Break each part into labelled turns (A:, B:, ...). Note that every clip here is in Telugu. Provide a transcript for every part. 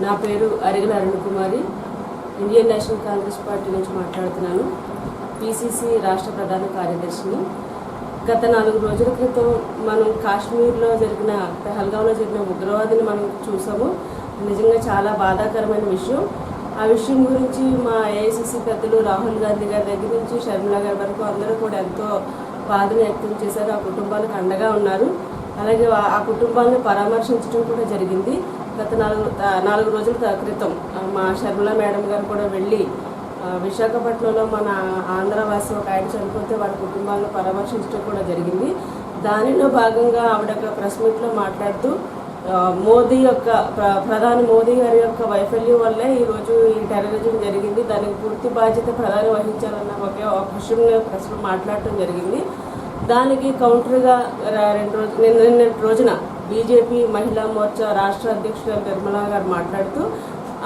A: నా పేరు Arigala Arun Kumari. Indian National Congress party నుంచి మాట్లాడుతున్నాను. పిసిసి రాష్ట్ర ప్రధాన కార్యదర్శిని. గత నాలుగు రోజుల క్రితం మనం కాశ్మీర్లో జరిగిన పెహల్గాంలో జరిగిన ఉగ్రవాదిని మనం చూసాము. నిజంగా చాలా బాధాకరమైన విషయం. ఆ విషయం గురించి మా ఏఐసిసి పెద్దలు రాహుల్ గాంధీ గారి దగ్గర నుంచి షర్మిల గారి వరకు అందరూ కూడా ఎంతో బాధను వ్యక్తం చేశారు. ఆ కుటుంబాలకు అండగా ఉన్నారు. అలాగే ఆ- కుటుంబాన్ని పరామర్శించడం కూడా జరిగింది. గత నాలుగు నాలుగు రోజుల త- క్రితం మా షర్మిల మేడం గారు కూడా వెళ్ళి విశాఖపట్నంలో మన ఆంధ్రవాసి ఒక ఆయన చనిపోతే వాళ్ళ కుటుంబాలను పరామర్శించడం కూడా జరిగింది. దానిలో భాగంగా ఆవిడ ఒక ప్రెస్ మీట్లో మాట్లాడుతూ మోదీ యొక్క ప్ర- ప్రధాని మోదీ గారి యొక్క వైఫల్యం వల్లే ఈరోజు ఈ టెర్రరిజం జరిగింది. దానికి పూర్తి బాధ్యత ప్రధాని వహించాలన్న ఒకే ఒక విషయం ప్రశ్న మాట్లాడటం జరిగింది. దానికి కౌంటర్గా రెండు రోజు నిన్న నిన్నటి రోజున బీజేపీ మహిళా మోర్చా రాష్ట్ర అధ్యక్షురాలు నిర్మలా గారు మాట్లాడుతూ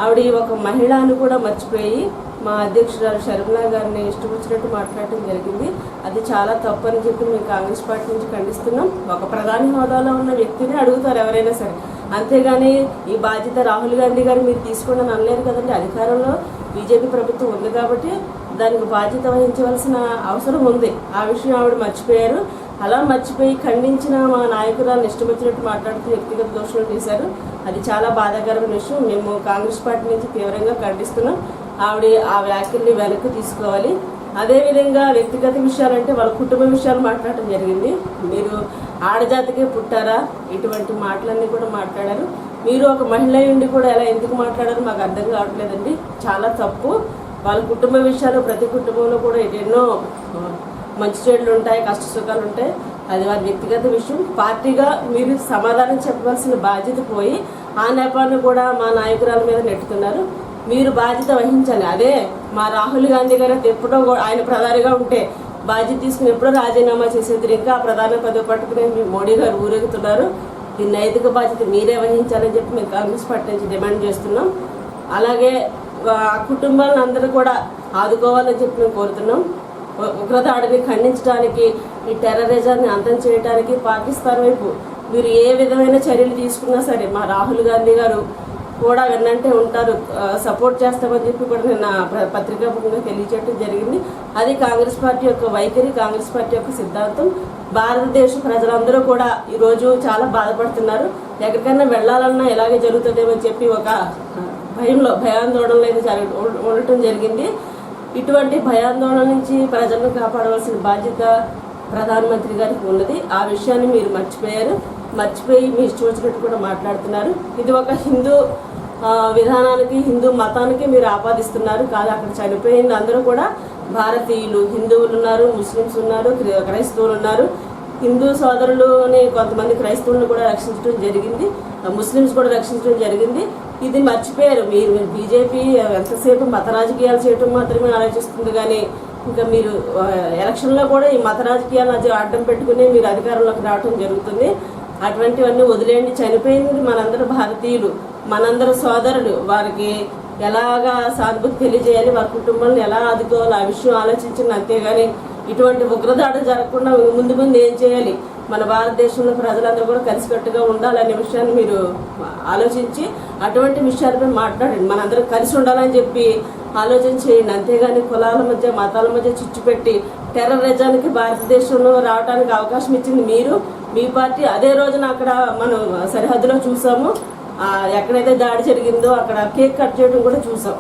A: ఆవిడ ఈ ఒక మహిళను కూడా మర్చిపోయి మా అధ్యక్షురాలు షర్మిలా గారిని ఇష్టం వచ్చినట్టు మాట్లాడటం జరిగింది. అది చాలా తప్పని చెప్పి మేము కాంగ్రెస్ పార్టీ నుంచి ఖండిస్తున్నాం. ఒక ప్రధాని హోదాలో ఉన్న వ్యక్తిని అడుగుతారు ఎవరైనా సరే. అంతేగాని ఈ బాధ్యత రాహుల్ గాంధీ గారు మీరు తీసుకోండి అని అనలేరు కదండి అధికారంలో. బీజేపీ ప్రభుత్వం ఉంది కాబట్టి దానికి బాధ్యత వహించవలసిన అవసరం ఉంది. ఆ విషయం ఆవిడ మర్చిపోయారు. అలా మర్చిపోయి ఖండించిన మా నాయకురాలు ఇష్టం వచ్చినట్టు మాట్లాడుతూ వ్యక్తిగత దోషులు చేశారు. అది చాలా బాధాకరమైన విషయం. మేము కాంగ్రెస్ పార్టీ నుంచి తీవ్రంగా ఖండిస్తున్నాం. ఆవిడ ఆ వ్యాఖ్యల్ని వెనక్కి తీసుకోవాలి. అదేవిధంగా వ్యక్తిగత విషయాలంటే వాళ్ళ కుటుంబ విషయాలు మాట్లాడటం జరిగింది. మీరు ఆడజాతికే పుట్టారా? ఇటువంటి మాటలన్నీ కూడా మాట్లాడారు. మీరు ఒక మహిళ ఉండి కూడా ఎలా ఎందుకు మాట్లాడారు మాకు అర్థం కావట్లేదండి. చాలా తప్పు. వాళ్ళ కుటుంబ విషయాలు ప్రతి కుటుంబంలో కూడా ఎన్నో మంచి చెడులు ఉంటాయి కష్ట సుఖాలు ఉంటాయి. అది వారి వ్యక్తిగత విషయం. పార్టీగా మీరు సమాధానం చెప్పవలసిన బాధ్యత పోయి ఆ నేపాన్ని కూడా మా నాయకురాల మీద నెట్టుతున్నారు. మీరు బాధ్యత వహించాలి. అదే మా రాహుల్ గాంధీ గారు ఎప్పుడో కూడా ఆయన ప్రధానిగా ఉంటే బాధ్యత తీసుకుని ఎప్పుడో రాజీనామా చేసేది ఇంకా ఆ ప్రధాన పదవి పట్టుకుని మీ మోడీ గారు ఊరేగుతున్నారు. ఈ నైతిక బాధ్యత మీరే వహించాలని చెప్పి మేము కాంగ్రెస్ పార్టీ నుంచి డిమాండ్ చేస్తున్నాం. అలాగే ఆ కుటుంబాలను అందరూ కూడా ఆదుకోవాలని చెప్పి మేము కోరుతున్నాం. ఉగ్రదాడిని ఖండించడానికి ఈ టెర్రరిజాన్ని అంతం చేయడానికి పాకిస్తాన్ వైపు మీరు ఏ విధమైన చర్యలు తీసుకున్నా సరే మా రాహుల్ గాంధీ గారు కూడా వెన్నంటే ఉంటారు. సపోర్ట్ చేస్తామని చెప్పి కూడా నిన్న ప్ర- పత్రికాముఖంగా తెలియజేయడం జరిగింది. అది కాంగ్రెస్ పార్టీ యొక్క వైఖరి కాంగ్రెస్ పార్టీ యొక్క సిద్ధాంతం. భారతదేశ ప్రజలందరూ కూడా ఈరోజు చాలా బాధపడుతున్నారు. ఎక్కడికైనా వెళ్ళాలన్నా ఇలాగే జరుగుతుందేమో చెప్పి ఒక భయంలో భయాందోళనలో అయితే ఉండటం జరిగింది. ఇటువంటి భయాందోళన నుంచి ప్రజలను కాపాడవలసిన బాధ్యత ప్రధానమంత్రి గారికి ఉన్నది. ఆ విషయాన్ని మీరు మర్చిపోయారు. మర్చిపోయి మీ ఇష్టం వచ్చినట్టు కూడా మాట్లాడుతున్నారు. ఇది ఒక హిందూ విధానానికి హిందూ మతానికి మీరు ఆపాదిస్తున్నారు. కాదు అక్కడ చనిపోయింది అందరూ కూడా భారతీయులు హిందువులు ఉన్నారు ముస్లిమ్స్ ఉన్నారు క్రైస్తవులు ఉన్నారు. హిందూ సోదరులని కొంతమంది క్రైస్తవులను కూడా రక్షించడం జరిగింది. ముస్లిమ్స్ కూడా రక్షించడం జరిగింది. ఇది మర్చిపోయారు. మీరు బీజేపీ ఎంతసేపు మత రాజకీయాలు చేయటం మాత్రమే ఆలోచిస్తుంది కానీ ఇంకా మీరు ఎలక్షన్లో కూడా ఈ మత రాజకీయాలు అది అడ్డం పెట్టుకుని మీరు అధికారంలోకి రావడం జరుగుతుంది. అటువంటివన్నీ వదిలేయండి. చనిపోయింది మనందరూ భారతీయులు మనందరూ సోదరులు. వారికి ఎలాగా సానుభూతి తెలియజేయాలి వారి కుటుంబాలను ఎలా ఆదుకోవాలి ఆ విషయం ఆలోచించిన అంతేగాని ఇటువంటి ఉగ్రదాడు జరగకుండా ముందు ముందు ఏం చేయాలి? మన భారతదేశంలో ప్రజలందరూ కూడా కలిసికట్టుగా ఉండాలనే విషయాన్ని మీరు ఆలోచించి అటువంటి విషయాలపై మాట్లాడండి. మనందరం కలిసి ఉండాలని చెప్పి ఆలోచన చేయండి. అంతేగాని కులాల మధ్య మతాల మధ్య చిచ్చు పెట్టి టెర్రరిజానికి భారతదేశంలో రావడానికి అవకాశం ఇచ్చింది మీరు. మీ పార్టీ అదే రోజున అక్కడ మనం సరిహద్దులో చూసాము. ఎక్కడైతే దాడి జరిగిందో అక్కడ కేక్ కట్ చేయడం కూడా చూసాం.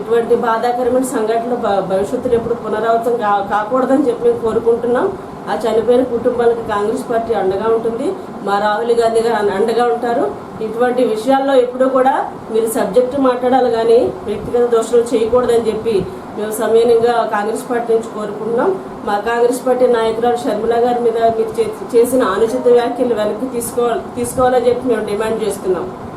A: ఇటువంటి బాధాకరమైన సంఘటనలు భవిష్యత్తులో ఎప్పుడు పునరావృతం కా కాకూడదని చెప్పి మేము కోరుకుంటున్నాం. ఆ చనిపోయిన కుటుంబాలకు కాంగ్రెస్ పార్టీ అండగా ఉంటుంది. మా రాహుల్ గాంధీ గారు అండగా ఉంటారు. ఇటువంటి విషయాల్లో ఎప్పుడూ కూడా మీరు సబ్జెక్టు మాట్లాడాలి కానీ వ్యక్తిగత దోషాలు చేయకూడదని చెప్పి మేము సమయంగా కాంగ్రెస్ పార్టీ నుంచి కోరుకుంటున్నాం. మా కాంగ్రెస్ పార్టీ నాయకురాలు షర్మిల గారి మీద మీరు చే- చేసిన అనుచిత వ్యాఖ్యలు వెనక్కి తీసుకోవాలి తీసుకోవాలని చెప్పి మేము డిమాండ్ చేస్తున్నాం.